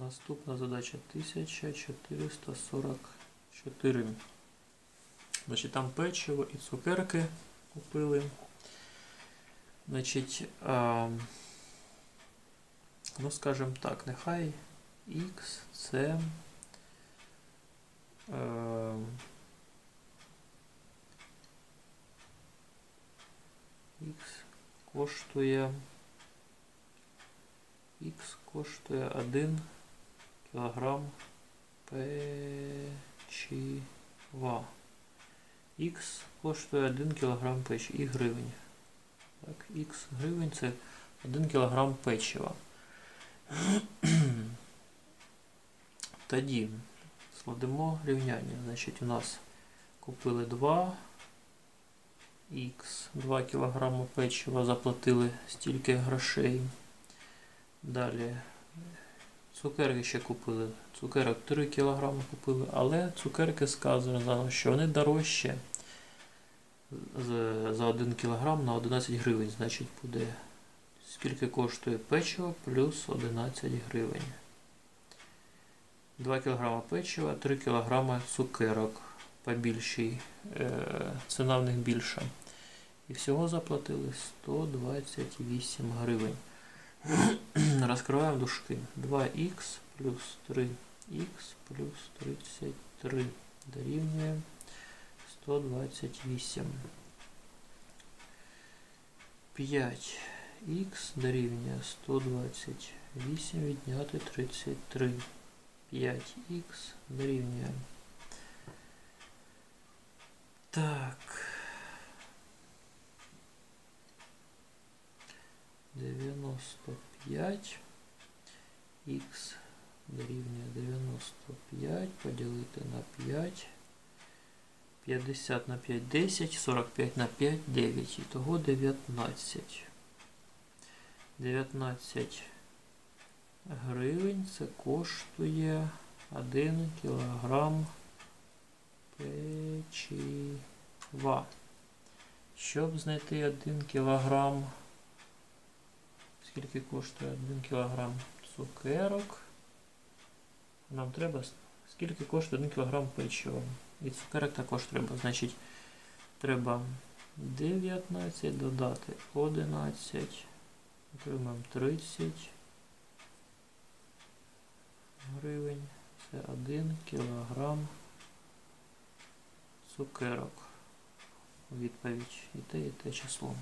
Наступна задача 1444. Значить, там печиво і цукерки купили. Значить, а, ну скажімо так, нехай X це е, X коштує X коштує 1 кілограм печива. Х коштує 1 кг печива і гривень. Так, Х гривень це 1 кг печива. Тоді складемо рівняння. Значить, у нас купили 2 х 2 кг печива, заплатили стільки грошей. Далі цукерки ще купили. Цукерок 3 кг купили, але цукерки сказано, що вони дорожчі за 1 кг на 11 гривень. Значить буде скільки коштує печиво плюс 11 гривень. 2 кг печива, 3 кг цукерок побільший, ціна в них більша. І всього заплатили 128 гривень. Раскрываем дужки. 2х плюс 3х плюс 33 дорівнює 128. 5х дорівнює 128 відняти 33. 5х дорівнює. Так. 95 х дорівнює 95 поділити на 5. 50 на 5 10, 45 на 5 9. Ітого 19. 19 гривень це коштує 1 кілограм печива. Щоб знайти 1 кілограм Скільки коштує 1 кг цукерок? Нам треба скільки коштує 1 кг печива. І цукерок також треба. Значить, треба 19 додати 11. Отримаємо 30 гривень. Це 1 кг цукерок. Відповідь і те, і те число.